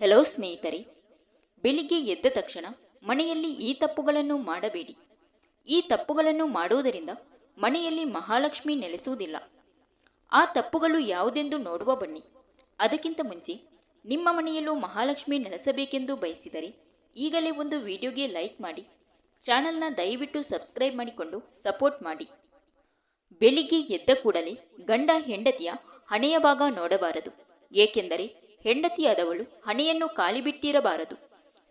Hello ಸ್ನೇಹಿತರೆ, ಬೆಳಿಗ್ಗೆ ಎದ್ದ ತಕ್ಷಣ ಮನೆಯಲ್ಲಿ ಈ ತಪ್ಪುಗಳನ್ನು ಮಾಡಬೇಡಿ. ಈ ತಪ್ಪುಗಳನ್ನು ಮಾಡುವುದರಿಂದ ಮನೆಯಲ್ಲಿ ಮಹಾಲಕ್ಷ್ಮಿ ನೆಲೆಸುವುದಿಲ್ಲ. ಆ ತಪ್ಪುಗಳು ಯಾವುದೆಂದು ನೋಡುವ ಬನ್ನಿ. ಅದಕ್ಕಿಂತ ಮುಂಚೆ ನಿಮ್ಮ ಮನೆಯಲ್ಲೂ ಮಹಾಲಕ್ಷ್ಮಿ ನೆಲೆಸಬೇಕೆಂದು ಬಯಸಿದರೆ ಈಗಲೇ ಒಂದು ವಿಡಿಯೋಗೆ ಲೈಕ್ ಮಾಡಿ, ಚಾನಲ್ನ ದಯವಿಟ್ಟು ಸಬ್ಸ್ಕ್ರೈಬ್ ಮಾಡಿಕೊಂಡು ಸಪೋರ್ಟ್ ಮಾಡಿ. ಬೆಳಿಗ್ಗೆ ಎದ್ದ ಕೂಡಲೇ ಗಂಡ ಹೆಂಡತಿಯ ಹಣೆಯ ಭಾಗ ನೋಡಬಾರದು. ಏಕೆಂದರೆ ಹೆಂಡತಿಯಾದವಳು ಹಣೆಯನ್ನು ಕಾಲಿಬಿಟ್ಟಿರಬಾರದು.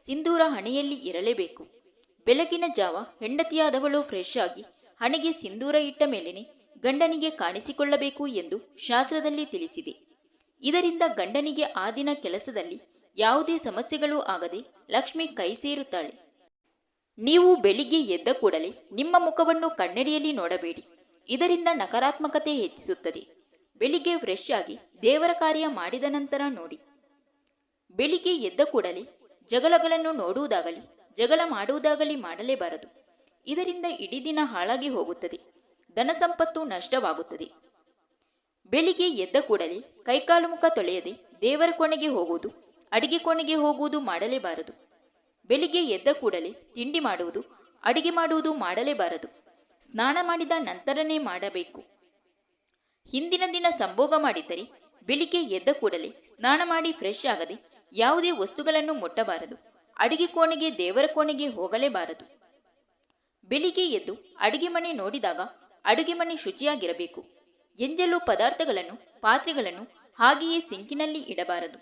ಸಿಂಧೂರ ಹಣೆಯಲ್ಲಿ ಇರಲೇಬೇಕು. ಬೆಳಗಿನ ಜಾವ ಹೆಂಡತಿಯಾದವಳು ಫ್ರೆಶ್ ಆಗಿ ಹಣೆಗೆ ಸಿಂಧೂರ ಇಟ್ಟ ಮೇಲೇನೆ ಗಂಡನಿಗೆ ಕಾಣಿಸಿಕೊಳ್ಳಬೇಕು ಎಂದು ಶಾಸ್ತ್ರದಲ್ಲಿ ತಿಳಿಸಿದೆ. ಇದರಿಂದ ಗಂಡನಿಗೆ ಆ ದಿನ ಕೆಲಸದಲ್ಲಿ ಯಾವುದೇ ಸಮಸ್ಯೆಗಳು ಆಗದೆ ಲಕ್ಷ್ಮಿ ಕೈ ಸೇರುತ್ತಾಳೆ. ನೀವು ಬೆಳಿಗ್ಗೆ ಎದ್ದ ಕೂಡಲೇ ನಿಮ್ಮ ಮುಖವನ್ನು ಕನ್ನಡಿಯಲ್ಲಿ ನೋಡಬೇಡಿ. ಇದರಿಂದ ನಕಾರಾತ್ಮಕತೆ ಹೆಚ್ಚಿಸುತ್ತದೆ. ಬೆಳಿಗ್ಗೆ ಫ್ರೆಶ್ ಆಗಿ ದೇವರ ಕಾರ್ಯ ಮಾಡಿದ ನಂತರ ನೋಡಿ. ಬೆಳಿಗ್ಗೆ ಎದ್ದ ಕೂಡಲೇ ಜಗಳಗಳನ್ನು ನೋಡುವುದಾಗಲಿ, ಜಗಳ ಮಾಡುವುದಾಗಲಿ ಮಾಡಲೇಬಾರದು ಇದರಿಂದ ಇಡೀ ದಿನ ಹಾಳಾಗಿ ಹೋಗುತ್ತದೆ, ಧನ ಸಂಪತ್ತು ನಷ್ಟವಾಗುತ್ತದೆ. ಬೆಳಿಗ್ಗೆ ಎದ್ದ ಕೂಡಲೇ ಕೈಕಾಲು ಮುಖ ತೊಳೆಯದೆ ದೇವರ ಕೋಣೆಗೆ ಹೋಗುವುದು, ಅಡಿಗೆ ಕೋಣೆಗೆ ಹೋಗುವುದು ಮಾಡಲೇಬಾರದು ಬೆಳಿಗ್ಗೆ ಎದ್ದ ಕೂಡಲೇ ತಿಂಡಿ ಮಾಡುವುದು, ಅಡಿಗೆ ಮಾಡುವುದು ಮಾಡಲೇಬಾರದು ಸ್ನಾನ ಮಾಡಿದ ನಂತರನೇ ಮಾಡಬೇಕು. ಹಿಂದಿನ ದಿನ ಸಂಭೋಗ ಮಾಡಿದ್ದರೆ ಬೆಳಿಗ್ಗೆ ಎದ್ದ ಕೂಡಲೇ ಸ್ನಾನ ಮಾಡಿ ಫ್ರೆಶ್ ಆಗದೆ ಯಾವುದೇ ವಸ್ತುಗಳನ್ನು ಮುಟ್ಟಬಾರದು. ಅಡಿಗೆ ಕೋಣೆಗೆ, ದೇವರ ಕೋಣೆಗೆ ಹೋಗಲೇಬಾರದು. ಬೆಳಿಗ್ಗೆ ಎದ್ದು ಅಡಿಗೆ ಮನೆ ನೋಡಿದಾಗ ಅಡುಗೆ ಮನೆ ಶುಚಿಯಾಗಿರಬೇಕು. ಎಂದೆಲ್ಲೂ ಪದಾರ್ಥಗಳನ್ನು, ಪಾತ್ರೆಗಳನ್ನು ಹಾಗೆಯೇ ಸಿಂಕಿನಲ್ಲಿ ಇಡಬಾರದು.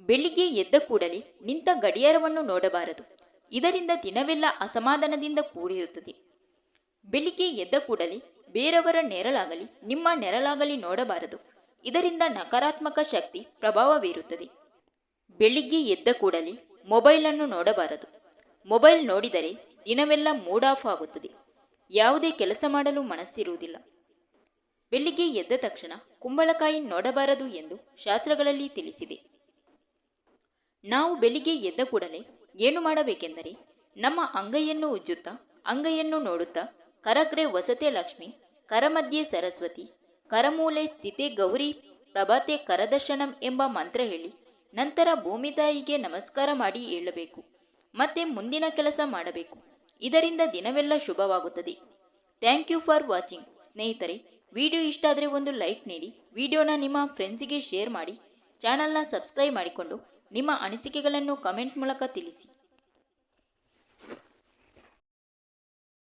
ಬೆಳಿಗ್ಗೆ ಎದ್ದ ಕೂಡಲೇ ನಿಂತ ಗಡಿಯಾರವನ್ನು ನೋಡಬಾರದು. ಇದರಿಂದ ದಿನವೆಲ್ಲ ಅಸಮಾಧಾನದಿಂದ ಕೂಡಿರುತ್ತದೆ. ಬೆಳಿಗ್ಗೆ ಎದ್ದ ಕೂಡಲೇ ಬೇರೆಯವರ ನೆರಳಾಗಲಿ, ನಿಮ್ಮ ನೆರಳಾಗಲಿ ನೋಡಬಾರದು. ಇದರಿಂದ ನಕಾರಾತ್ಮಕ ಶಕ್ತಿ ಪ್ರಭಾವ ಬೀರುತ್ತದೆ ಬೆಳಿಗ್ಗೆ ಎದ್ದ ಕೂಡಲೇ ಮೊಬೈಲನ್ನು ನೋಡಬಾರದು. ಮೊಬೈಲ್ ನೋಡಿದರೆ ದಿನವೆಲ್ಲ ಮೂಡ್ ಆಫ್ ಆಗುತ್ತದೆ. ಯಾವುದೇ ಕೆಲಸ ಮಾಡಲು ಮನಸ್ಸಿರುವುದಿಲ್ಲ. ಬೆಳಿಗ್ಗೆ ಎದ್ದ ತಕ್ಷಣ ಕುಂಬಳಕಾಯಿ ನೋಡಬಾರದು ಎಂದು ಶಾಸ್ತ್ರಗಳಲ್ಲಿ ತಿಳಿಸಿದೆ. ನಾವು ಬೆಳಿಗ್ಗೆ ಎದ್ದ ಕೂಡಲೇ ಏನು ಮಾಡಬೇಕೆಂದರೆ, ನಮ್ಮ ಅಂಗೈಯನ್ನು ಉಜ್ಜುತ್ತಾ, ಅಂಗೈಯನ್ನು ನೋಡುತ್ತಾ ಕರಗ್ರೆ ವಸತೆ ಲಕ್ಷ್ಮಿ, ಕರಮಧ್ಯೆ ಸರಸ್ವತಿ, ಕರಮೂಲೆ ಸ್ಥಿತೆ ಗೌರಿ, ಪ್ರಭಾತೆ ಕರದರ್ಶನಂ ಎಂಬ ಮಂತ್ರ ಹೇಳಿ, ನಂತರ ಭೂಮಿ ತಾಯಿಗೆ ನಮಸ್ಕಾರ ಮಾಡಿ ಹೇಳಬೇಕು ಮತ್ತೆ ಮುಂದಿನ ಕೆಲಸ ಮಾಡಬೇಕು. ಇದರಿಂದ ದಿನವೆಲ್ಲ ಶುಭವಾಗುತ್ತದೆ. ಥ್ಯಾಂಕ್ ಯು ಫಾರ್ ವಾಚಿಂಗ್ ಸ್ನೇಹಿತರೆ, ವಿಡಿಯೋ ಇಷ್ಟ ಆದರೆ ಒಂದು ಲೈಕ್ ನೀಡಿ, ವಿಡಿಯೋನ ನಿಮ್ಮ ಫ್ರೆಂಡ್ಸಿಗೆ ಶೇರ್ ಮಾಡಿ, ಚಾನಲ್ನ ಸಬ್ಸ್ಕ್ರೈಬ್ ಮಾಡಿಕೊಂಡು ನಿಮ್ಮ ಅನಿಸಿಕೆಗಳನ್ನು ಕಮೆಂಟ್ ಮೂಲಕ ತಿಳಿಸಿ.